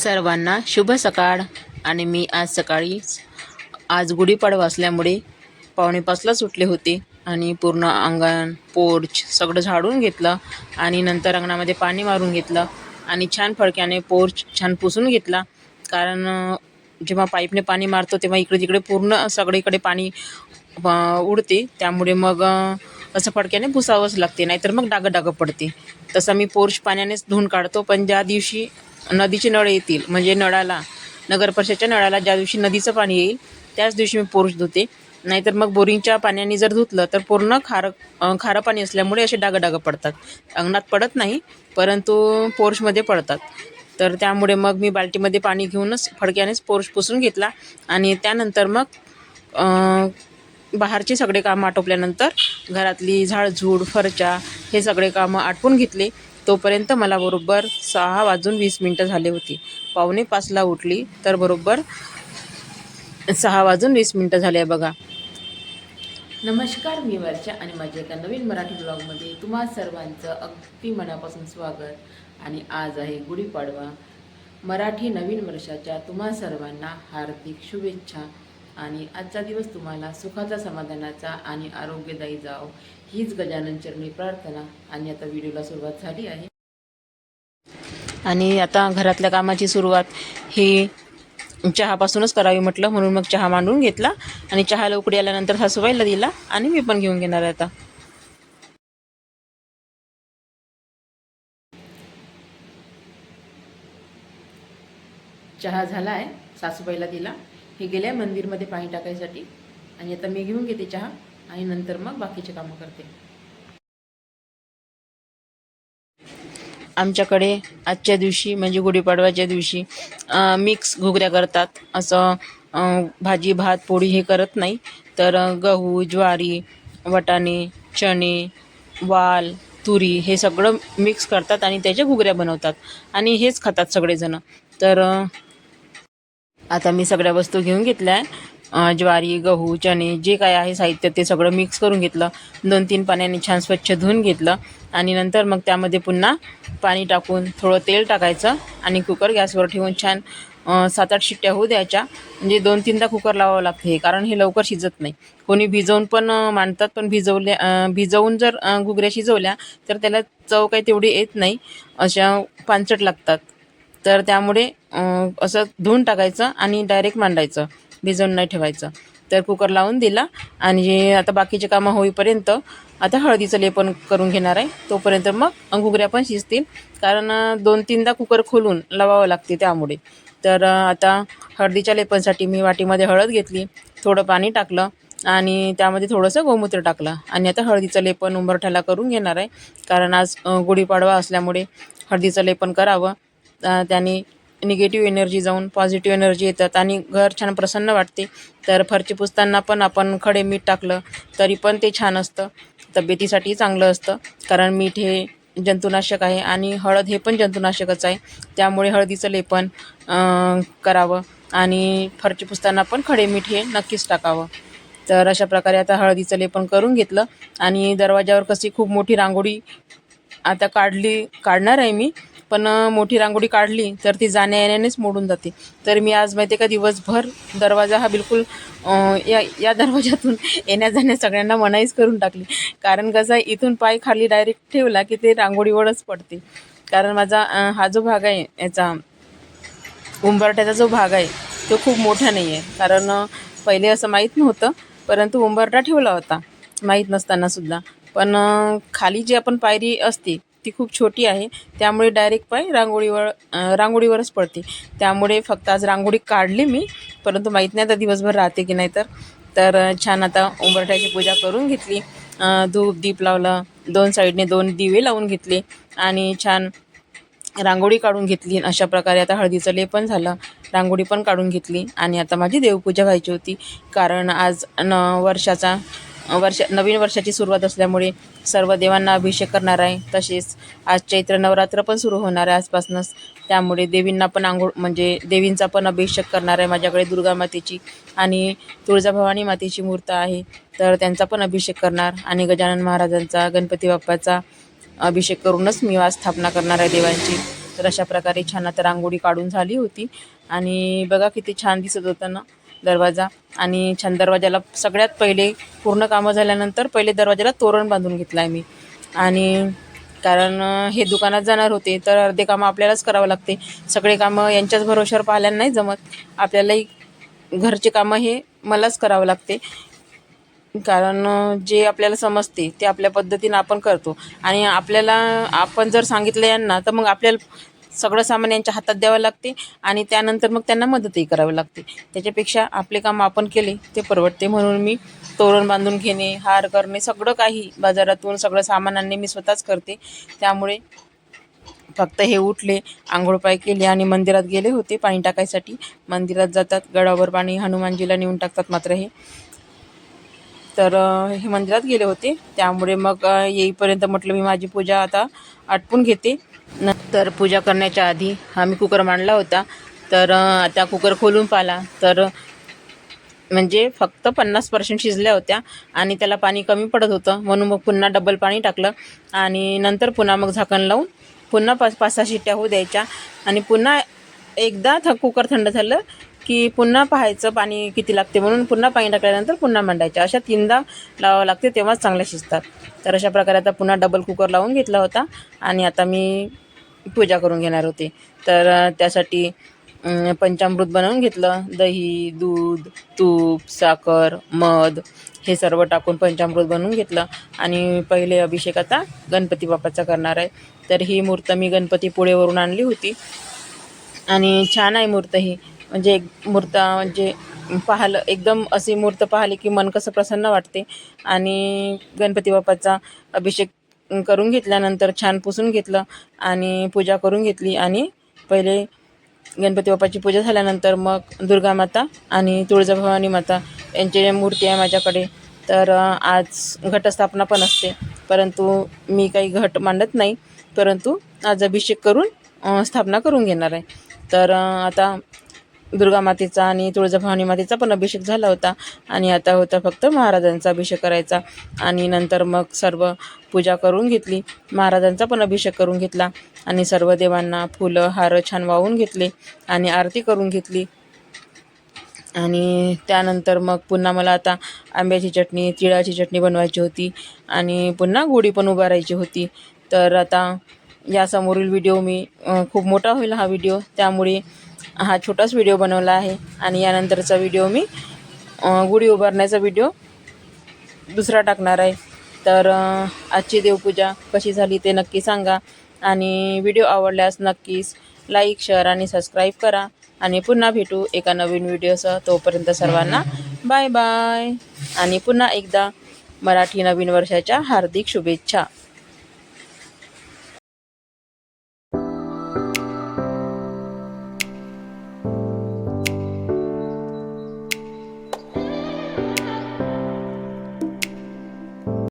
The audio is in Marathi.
सर्वांना शुभ सकाळ. आणि मी आज सकाळी आज गुढीपाडवा असल्यामुळे पावणे पाचला उठले होते. आणि पूर्ण अंगण पोर्च सगळं झाडून घेतलं. आणि नंतर अंगणामध्ये पाणी मारून घेतलं. आणि छान फडक्याने पोर्च छान पुसून घेतला. कारण जेव्हा पाईपने पाणी मारतो तेव्हा इकडे तिकडे पूर्ण सगळीकडे पाणी उडते. त्यामुळे मग असं फडक्याने पुसावंच लागते. नाहीतर मग डागं डागं पडते. तसं मी पोर्च पाण्यानेच धुवून काढतो. पण ज्या दिवशी नदीचे नळ येतील म्हणजे नळाला नगर परिषदच्या नळाला ज्या दिवशी नदीचं पाणी येईल त्याच दिवशी मी पोर्च धुते. नाहीतर मग बोरिंगच्या पाण्याने जर धुतलं तर पूर्ण खारं खारं पाणी असल्यामुळे असे डागं डागं पडतात. अंगणात पडत नाही परंतु पोर्चमध्ये पडतात. तर त्यामुळे मग मी बाल्टीमध्ये पाणी घेऊनच फडक्यानेच पोर्च पुसून घेतला आणि त्यानंतर मग बाहेरचे सगळे कामं आटोपल्यानंतर घरातली झाडझूड फरच्या हे सगळे कामं आटपून घेतले. तोपर्यंत मला बरोबर सहा वाजून वीस मिनटं झाले होती. पावणे पाचला उठली तर बरोबर सहा वाजून वीस मिनटं झाले बघा. नमस्कार मी वर्षा आणि माझ्या एका नवीन मराठी ब्लॉगमध्ये तुम्हा सर्वांचं अगदी मनापासून स्वागत. आणि आज आहे गुढीपाडवा. मराठी नवीन वर्षाच्या तुम्हा सर्वांना हार्दिक शुभेच्छा. आणि आजचा दिवस तुम्हाला सुखाचा समाधानाचा आणि आरोग्यदायी जाव. हीच गजानन चरणी प्रार्थना आणि आता व्हिडिओला सुरुवात झाली आहे. आणि आता घरातल्या कामाची सुरुवात ही चहापासूनच करावी म्हटलं म्हणून मग चहा मांडून घेतला आणि चहाला उकडी आल्यानंतर सासूबाईला दिला आणि मी पण घेऊन घेणार आहे आता. चहा झाला आहे सासूबाईला दिला. हे गेले मंदिरमध्ये पाणी टाकायसाठी. आणि आता मी घेऊन घेते चहा आणि नंतर मग बाकीचे कामं करते. आमच्याकडे आजच्या दिवशी म्हणजे गुढीपाडव्याच्या दिवशी मिक्स घुगऱ्या करतात. असं भाजी भात पोळी हे करत नाही. तर गहू ज्वारी वटाणे चणे वाल तुरी हे सगळं मिक्स करतात आणि त्याच्या घुगऱ्या बनवतात. आणि हेच खातात सगळेजणं. तर आता मी सगळ्या वस्तू घेऊन घेतल्या. ज्वारी गहू चणे जे काय आहे साहित्य ते सगळं मिक्स करून घेतलं. दोन तीन पाण्याने छान स्वच्छ धुवून घेतलं. आणि नंतर मग त्यामध्ये पुन्हा पाणी टाकून थोडं तेल टाकायचं आणि कुकर गॅसवर ठेवून छान सात आठ शिट्ट्या होऊ द्यायच्या. म्हणजे दोन तीनदा कुकर लावावं लागते कारण हे लवकर शिजत नाही. कोणी भिजवून पण मांडतात पण भिजवल्या भिजवून जर घुगऱ्या शिजवल्या तर त्याला चव काही तेवढी येत नाही. अशा पानचट लागतात. तर त्यामुळे असं धुवून टाकायचं आणि डायरेक्ट मांडायचं. भिजवून नाही ठेवायचं. तर कुकर लावून दिला आणि आता बाकीचे कामं होईपर्यंत आता हळदीचं लेपन करून घेणार आहे. तोपर्यंत मग घुगऱ्या पण शिजतील. कारण दोन तीनदा कुकर खोलून लावावं लागते त्यामुळे. तर आता हळदीच्या लेपनसाठी मी वाटीमध्ये हळद घेतली थोडं पाणी टाकलं आणि त्यामध्ये थोडंसं गोमूत्र टाकलं. आणि आता हळदीचं लेपन उंबरठ्याला करून घेणार आहे. कारण आज गुढीपाडवा असल्यामुळे हळदीचं लेपन करावं. त्याने निगेटिव्ह एनर्जी जाऊन पॉझिटिव्ह एनर्जी येतात आणि घर छान प्रसन्न वाटते. तर फरची पुसताना पण आपण खडे मीठ टाकलं तरी पण ते छान असतं. तब्येतीसाठी चांगलं असतं. कारण मीठ हे जंतुनाशक आहे आणि हळद हे पण जंतुनाशकच आहे. त्यामुळे हळदीचं लेपन करावं आणि फरची पुसताना पण खडे मीठ हे नक्कीच टाकावं. तर अशा प्रकारे आता हळदीचं लेपन करून घेतलं आणि दरवाजावर कशी खूप मोठी रांगोळी आता काढली काढणार आहे मी. पण मोठी रांगोळी काढली तर ती जाण्या येण्यानेच मोडून जाते. तर मी आज माहिती आहे का दिवसभर दरवाजा हा बिलकुल या या दरवाजातून येण्या जाण्या सगळ्यांना मनाईच करून टाकली. कारण कसं आहे इथून पाय खाली डायरेक्ट ठेवला की ते रांगोळीवरच पडते. कारण माझा हा जो भाग आहे याचा उंबरट्याचा जो भाग आहे तो खूप मोठा नाही आहे कारण पहिले असं माहीत नव्हतं परंतु उंबरटा ठेवला होता. माहीत नसतानासुद्धा पण खाली जी आपण पायरी असते ती खूप छोटी आहे. त्यामुळे डायरेक्ट पाय रांगोळीवर रांगोळीवरच पडते. त्यामुळे फक्त आज रांगोळी काढली मी परंतु माहीत नाही आता दिवसभर राहते की नाही तर. तर छान आता उंबरठ्याची पूजा करून घेतली. धूप दीप लावलं. दोन साईडने दोन दिवे लावून घेतले आणि छान रांगोळी काढून घेतली. अशा प्रकारे आता हळदीचं लेपन झालं. रांगोळी पण काढून घेतली आणि आता माझी देवपूजा व्हायची होती. कारण आज न वर्षाचा वर्ष नवीन वर्षाची सुरुवात असल्यामुळे सर्व देवांना अभिषेक करणार आहे. तसेच आज चैत्र नवरात्र पण सुरू होणार आहे आजपासूनच. त्यामुळे देवींना पण आंघोळ म्हणजे देवींचा पण अभिषेक करणार आहे माझ्याकडे दुर्गा मातेची आणि तुळजाभवानी मातेची मूर्त आहे. तर त्यांचा पण अभिषेक करणार आणि गजानन महाराजांचा गणपती बाप्पाचा अभिषेक करूनच मी आज स्थापना करणार आहे देवांची. तर अशा प्रकारे छान आता रांगोळी काढून झाली होती. आणि बघा किती छान दिसत होतं ना. दरवाजा आणि छान दरवाजाला सगळ्यात पहिले पूर्ण कामं झाल्यानंतर पहिले दरवाजाला तोरण बांधून घेतलं आहे मी. आणि कारण हे दुकानात जाणार होते तर अर्धे कामं आपल्यालाच करावं लागते. सगळे कामं यांच्याच भरोश्यावर पाहायला नाही जमत. आपल्यालाही घरचे कामं हे मलाच करावं लागते. कारण जे आपल्याला समजते ते आपल्या पद्धतीनं आपण करतो. आणि आपल्याला आपण जर सांगितलं यांना तर मग आपल्याला सगळं सामान यांच्या हातात द्यावं लागते आणि त्यानंतर मग त्यांना मदतही करावी लागते. त्याच्यापेक्षा आपले काम आपण केले ते परवडते म्हणून मी तोरण बांधून घेणे हार करणे सगळं काही बाजारातून सगळं सामान आणणे मी स्वतःच करते. त्यामुळे फक्त हे उठले आंघोळपाय केले आणि मंदिरात गेले होते पाणी टाकायसाठी. मंदिरात जातात गडावर पाणी हनुमानजीला नेऊन टाकतात मात्र हे. तर हे मंदिरात गेले होते. त्यामुळे मग येईपर्यंत म्हटलं मी माझी पूजा आता आटपून घेते. न तर पूजा करण्याच्या आधी हा मी कुकर मांडला होता. तर आता कुकर खोलून पाहिला. तर म्हणजे फक्त पन्नास पर्सेंट शिजल्या होत्या आणि त्याला पाणी कमी पडत होतं. म्हणून मग पुन्हा डबल पाणी टाकलं आणि नंतर पुन्हा मग झाकण लावून पुन्हा पाच पाच सहा शिट्ट्या होऊ द्यायच्या. आणि पुन्हा एकदा थ कुकर थंड झालं की पुन्हा पाहायचं पाणी किती लागते म्हणून पुन्हा पाणी टाकल्यानंतर पुन्हा मांडायचं अशा तीनदा लावावं लागते तेव्हाच चांगल्या शिजतात. तर अशा प्रकारे आता पुन्हा डबल कुकर लावून घेतला होता. आणि आता मी पूजा करून घेणार होते. तर त्यासाठी पंचामृत बनवून घेतलं. दही दूध तूप साखर मध हे सर्व टाकून पंचामृत बनवून घेतलं. आणि पहिले अभिषेक आता गणपती बाप्पाचा करणार आहे. तर ही मूर्त मी गणपती पुळेवरून आणली होती. आणि छान आहे मूर्त ही. म्हणजे एक मूर्त म्हणजे पाहिलं एकदम अशी मूर्त पाहिली की मन कसं प्रसन्न वाटते. आणि गणपती बाप्पाचा अभिषेक करून घेतल्यानंतर छान पुसून घेतलं आणि पूजा करून घेतली आणि पहिले गणपती बाप्पाची पूजा झाल्यानंतर मग दुर्गा माता आणि तुळजाभवानी माता यांची मूर्ती आहे माझ्याकडे. तर आज घटस्थापना पण असते. परंतु मी काही घट मांडत नाही. परंतु आज अभिषेक करून स्थापना करून घेणार आहे. तर आता दुर्गा मातेचा आणि तुळजाभवानी मातेचा पण अभिषेक झाला होता. आणि आता होता फक्त महाराजांचा अभिषेक करायचा. आणि नंतर मग सर्व पूजा करून घेतली. महाराजांचा पण अभिषेक करून घेतला. आणि सर्व देवांना फुलं हार छान वाहून घेतले. आणि आरती करून घेतली. आणि त्यानंतर मग पुन्हा मला आता आंब्याची चटणी तिळाची चटणी बनवायची होती. आणि पुन्हा गुढी पण उभारायची होती. तर आता यासमोरील व्हिडिओ मी खूप मोठा होईल हा व्हिडिओ. त्यामुळे हा छोटाच व्हिडिओ बनवला आहे. आणि यानंतरचा व्हिडिओ मी गुढी उभारण्याचा व्हिडिओ दुसरा टाकणार आहे. तर आजची देवपूजा कशी झाली ते नक्की सांगा. आणि व्हिडिओ आवडल्यास नक्कीच लाईक शेअर आणि सबस्क्राईब करा. आणि पुन्हा भेटू एका नवीन व्हिडिओसह तोपर्यंत सर्वांना बाय बाय आणि पुन्हा एकदा मराठी नवीन वर्षाच्या हार्दिक शुभेच्छा.